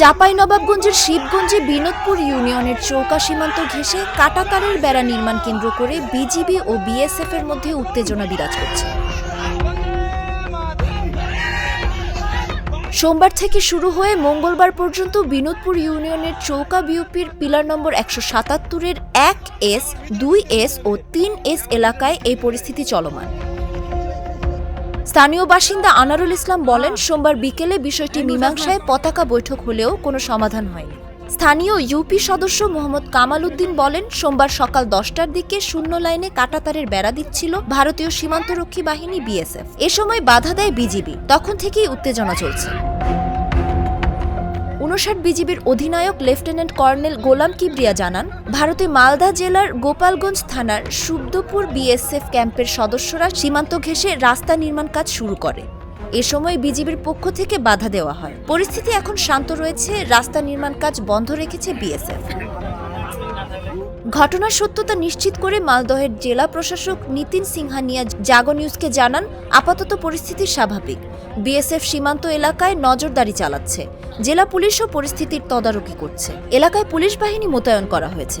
চাঁপাইনবাবগঞ্জের শিবগঞ্জে বিনোদপুর ইউনিয়নের চৌকা সীমান্ত ঘেঁষে কাটাতারের বেড়া নির্মাণ কেন্দ্র করে বিজিবি ও বিএসএফ এর মধ্যে উত্তেজনা বিরাজ করছে। সোমবার থেকে শুরু হয়ে মঙ্গলবার পর্যন্ত বিনোদপুর ইউনিয়নের চৌকা বিউপির পিলার নম্বর একশো সাতাত্তরের এক এস, দুই এস ও তিন এস এলাকায় এই পরিস্থিতি চলমান। স্থানীয় বাসিন্দা আনারুল ইসলাম বলেন সোমবার বিকেলে বিষয়টি মীমাংসায় পতাকা বৈঠক হলেও কোনো সমাধান হয়নি। স্থানীয় ইউপি সদস্য মোহাম্মদ কামাল উদ্দিন বলেন সোমবার সকাল দশটার দিকে শূন্য লাইনে কাটাতারের বেড়া দিচ্ছিল ভারতীয় সীমান্তরক্ষী বাহিনী বিএসএফ। এ সময় বাধা দেয় বিজিবি। তখন থেকেই উত্তেজনা চলছে। উনষাট বিজিবির অধিনায়ক লেফটেন্যান্ট কর্নেল গোলাম কিবরিয়া জানান ভারতে মালদা জেলার গোপালগঞ্জ থানার সুব্দপুর বিএসএফ ক্যাম্পের সদস্যরা সীমান্ত ঘেঁষে রাস্তা নির্মাণ কাজ শুরু করে। এ সময় বিজিবির পক্ষ থেকে বাধা দেওয়া হয়। পরিস্থিতি এখন শান্ত রয়েছে। রাস্তা নির্মাণ কাজ বন্ধ রেখেছে বিএসএফ। ঘটনার সত্যতা নিশ্চিত করে মালদহের জেলা প্রশাসক নিতিন সিংহানিয়া জাগো নিউজকে জানান, আপাতত পরিস্থিতি স্বাভাবিক। বিএসএফ সীমান্ত এলাকায় নজরদারি চালাচ্ছে। জেলা পুলিশও পরিস্থিতির তদারকি করছে। এলাকায় পুলিশ বাহিনী মোতায়েন করা হয়েছে।